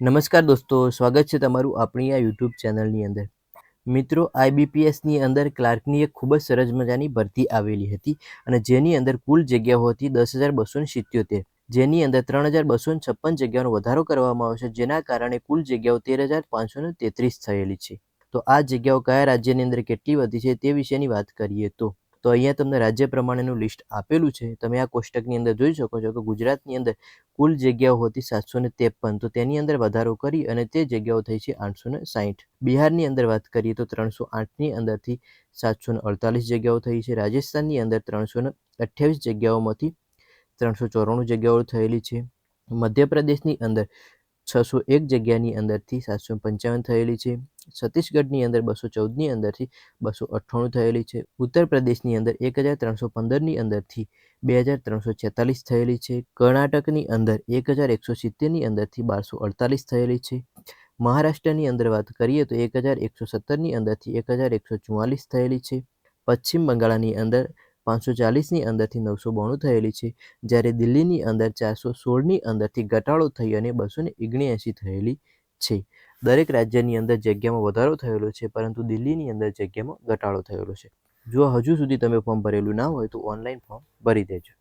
નમસ્કાર દોસ્તો, સ્વાગત છે તમારું આપણી આ યુટ્યુબ ચેનલની અંદર. મિત્રો, આઈબીપીએસની અંદર ક્લાર્કની એક ખૂબ જ સરસ મજાની ભરતી આવેલી હતી અને જેની અંદર કુલ જગ્યાઓ હતી દસ હજાર બસો સિત્યોતેર. જેની અંદર ત્રણ હજાર બસો છપ્પન જગ્યાનો વધારો કરવામાં આવશે જેના કારણે કુલ જગ્યાઓ તેર હજાર પાંચસો તેત્રીસ થયેલી છે. તો આ જગ્યાઓ કયા રાજ્યની અંદર કેટલી વધી છે તે વિશેની વાત કરીએ તો તો અહીંયા તમને રાજ્ય પ્રમાણેનું લિસ્ટ આપેલું છે. તમે આ કોષ્ટકની અંદર જોઈ શકો છો કે ગુજરાતની અંદર કુલ જગ્યાઓ હતી સાતસો ને ત્રેપન. તો તેની અંદર વધારો કરી અને તે જગ્યાઓ થઈ છે આઠસો ને સાહીઠ બિહારની અંદર વાત કરીએ તો ત્રણસો આઠની અંદરથી સાતસો ને અડતાલીસ જગ્યાઓ થઈ છે. રાજસ્થાનની અંદર ત્રણસો ને અઠ્યાવીસ જગ્યાઓમાંથી ત્રણસો ચોરાણું જગ્યાઓ થયેલી છે. મધ્યપ્રદેશની અંદર છસો એક જગ્યાની અંદરથી સાતસો પંચાવન થયેલી છે. છત્તીસગઢની અંદર બસો ચૌદની અંદરથી બસો અઠ્ઠાણું થયેલી છે. ઉત્તર પ્રદેશની અંદર એક હજાર ત્રણસો પંદરની અંદરથી બે હજાર ત્રણસો છેતાલીસ થયેલી છે. કર્ણાટકની અંદર એક હજાર એકસો સિત્તેરની અંદરથી બારસો અડતાલીસ થયેલી છે. મહારાષ્ટ્રની અંદર વાત કરીએ તો એક હજાર એકસો સત્તરની અંદરથી એક હજાર એકસો ચુમ્માલીસ થયેલી છે. પશ્ચિમ બંગાળની અંદર પાંચસો ચાલીસની અંદરથી નવસો બોણું થયેલી છે. જ્યારે દિલ્હીની અંદર ચારસો સોળની અંદરથી ઘટાડો થઈ અને બસો ને થયેલી છે. દરેક રાજ્યની અંદર જગ્યામાં વધારો થયેલો છે, પરંતુ દિલ્હીની અંદર જગ્યામાં ઘટાડો થયેલો છે. જો હજુ સુધી તમે ફોર્મ ભરેલું ના હોય તો ઓનલાઈન ફોર્મ ભરી દેજો.